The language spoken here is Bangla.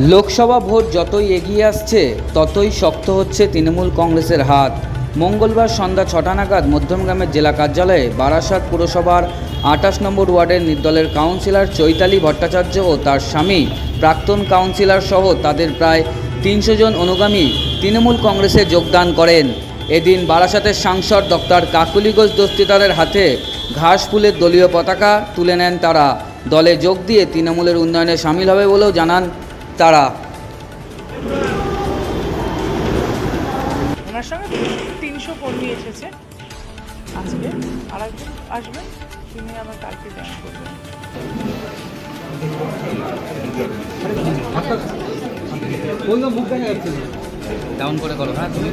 লোকসভা ভোট যতই এগিয়ে আসছে, ততই শক্ত হচ্ছে তৃণমূল কংগ্রেসের হাত। মঙ্গলবার সন্ধ্যা ছটা নাগাদ মধ্যমগ্রামের জেলা কার্যালয়ে বারাসাত পুরসভার আঠাশ নম্বর ওয়ার্ডের নির্দলের কাউন্সিলর চৈতালি ভট্টাচার্য ও তার স্বামী, প্রাক্তন কাউন্সিলর সহ তাদের প্রায় তিনশো জন অনুগামী তৃণমূল কংগ্রেসে যোগদান করেন। এদিন বারাসাতের সাংসদ ডক্টর কাকুলি ঘোষ দস্তিদারের হাতে ঘাস ফুলের দলীয় পতাকা তুলে নেন তারা। দলে যোগ দিয়ে তৃণমূলের উন্নয়নে সামিল হবে বলেও জানান তারা। ওনার সঙ্গে তিনশো কর্মী এসেছে। আজকে আর একজন আসবেন তিনি কালকে জয়েন করবেন। ডাউন করে করো হ্যাঁ তুমি?